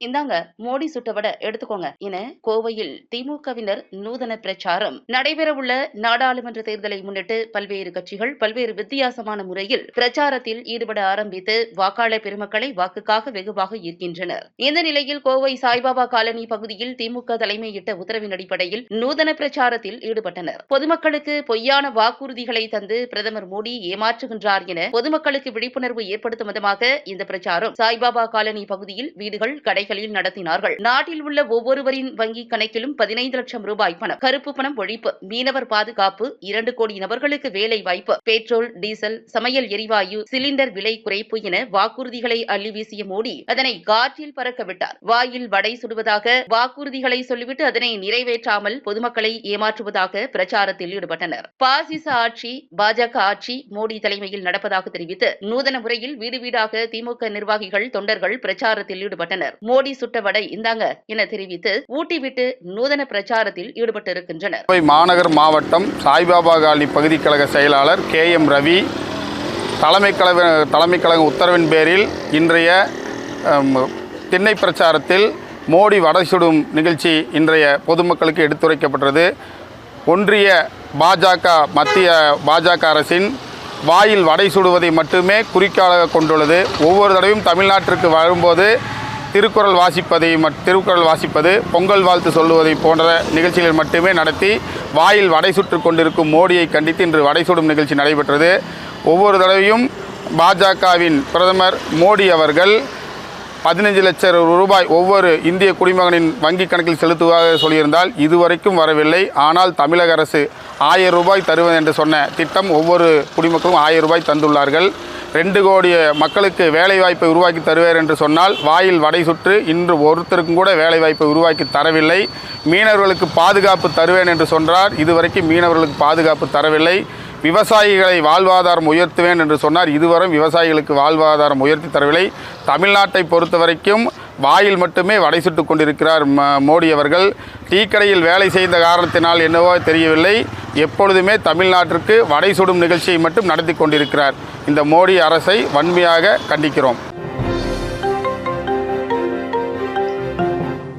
இந்தாங்க மோடி சுட்டவட எடுத்துக்கோங்க. என கோவையில் திமுகவினர் நூதன பிரச்சாரம். நடைபெறவுள்ள நாடாளுமன்ற தேர்தலை முன்னிட்டு பல்வேறு கட்சிகள் பல்வேறு வித்தியாசமான முறையில் பிரச்சாரத்தில் ஈடுபட ஆரம்பித்து வாக்காளர் பெருமக்களை வாக்குக்காக வெகுவாக ஈர்க்கின்றனர். இந்த நிலையில் கோவை சாய்பாபா காலனி பகுதியில் திமுக தலைமையிட்ட உத்தரவின் அடிப்படையில் நூதன பிரச்சாரத்தில் ஈடுபட்டனர். பொதுமக்களுக்கு பொய்யான வாக்குறுதிகளை தந்து பிரதமர் மோடி ஏமாற்றுகின்றார் என பொதுமக்களுக்கு விழிப்புணர்வு ஏற்படுத்தும் விதமாக இந்த பிரச்சாரம் சாய்பாபா காலனி பகுதியில் வீடுகள் கடை கடைகளில் நடத்தினார்கள். நாட்டில் உள்ள ஒவ்வொருவரின் வங்கி கணக்கிலும் பதினைந்து லட்சம் ரூபாய் பணம் கருப்பு பணம் ஒழிப்பு மீனவர் பாதுகாப்பு இரண்டு கோடி நபர்களுக்கு வேலை வாய்ப்பு பெட்ரோல் டீசல் சமையல் எரிவாயு சிலிண்டர் விலை குறைப்பு என வாக்குறுதிகளை அள்ளி வீசிய மோடி அதனை காற்றில் பறக்க விட்டார். வாயில் வடை சுடுவதாக வாக்குறுதிகளை சொல்லிவிட்டு அதனை நிறைவேற்றாமல் பொதுமக்களை ஏமாற்றுவதாக பிரச்சாரத்தில் ஈடுபட்டனர். பாசிச ஆட்சி பாஜக ஆட்சி மோடி தலைமையில் நடப்பதாக தெரிவித்து நூதன முறையில் வீடு வீடாக திமுக நிர்வாகிகள் தொண்டர்கள் பிரச்சாரத்தில் ஈடுபட்டனர். மோடி சுட்ட வடை இந்தாங்க என தெரிவித்து ஊட்டி விட்டு நூதன பிரச்சாரத்தில் ஈடுபட்டிருக்கின்றனர். கோவை மாநகர் மாவட்டம் சாய்பாபா காலனி பகுதி கழக செயலாளர் கே எம் ரவி தலைமை கழக தலைமை கழக உத்தரவின் பேரில் இன்றைய திண்ணை பிரச்சாரத்தில் மோடி வடை சுடும் நிகழ்ச்சி இன்றைய பொதுமக்களுக்கு எடுத்துரைக்கப்பட்டது. ஒன்றிய பாஜக மத்திய பாஜக அரசின் வாயில் வடை சுடுவதை மட்டுமே குறிக்காக கொண்டுள்ளது. ஒவ்வொரு தடவையும் தமிழ்நாட்டிற்கு வரும்போது திருக்குறள் வாசிப்பதை மட் திருக்குறள் வாசிப்பது பொங்கல் வாழ்த்து சொல்லுவதை போன்ற நிகழ்ச்சிகள் மட்டுமே நடத்தி வாயில் வடை சுற்று கொண்டிருக்கும் மோடியை கண்டித்து இன்று வடை சுடும் நிகழ்ச்சி நடைபெற்றது. ஒவ்வொரு தடவையும் பாஜகவின் பிரதமர் மோடி அவர்கள் பதினஞ்சு லட்சம் ரூபாய் ஒவ்வொரு இந்திய குடிமகனின் வங்கி கணக்கில் செலுத்துவதாக சொல்லியிருந்தால் இதுவரைக்கும் வரவில்லை. ஆனால் தமிழக அரசு ஆயிரம் ரூபாய் தருவது என்று சொன்ன திட்டம் ஒவ்வொரு குடிமக்களும் ஆயிரம் ரூபாய் தந்துள்ளார்கள். ரெண்டு கோடி மக்களுக்கு வேலைவாய்ப்பை உருவாக்கி தருவார் என்று சொன்னால் வாயில் வடை சுற்று இன்று ஒருத்தருக்கும் கூட வேலைவாய்ப்பை உருவாக்கி தரவில்லை. மீனவர்களுக்கு பாதுகாப்பு தருவேன் என்று சொன்னார். இதுவரைக்கும் மீனவர்களுக்கு பாதுகாப்பு தரவில்லை. விவசாயிகளை வாழ்வாதாரம் உயர்த்துவேன் என்று சொன்னார். இதுவரை விவசாயிகளுக்கு வாழ்வாதாரம் உயர்த்தி தரவில்லை. தமிழ்நாட்டை பொறுத்த வரைக்கும் வாயில் மட்டுமே வடை சுட்டு கொண்டிருக்கிறார் ம- மோடி அவர்கள். டீ கடையில் வேலை செய்த காரணத்தினால் என்னவோ தெரியவில்லை. எப்பொழுதுமே தமிழ்நாட்டிற்கு வடை சுடும் நிகழ்ச்சியை மட்டும் நடத்தி கொண்டிருக்கிறார். இந்த மோடி அரசை வன்மையாக கண்டிக்கிறோம்.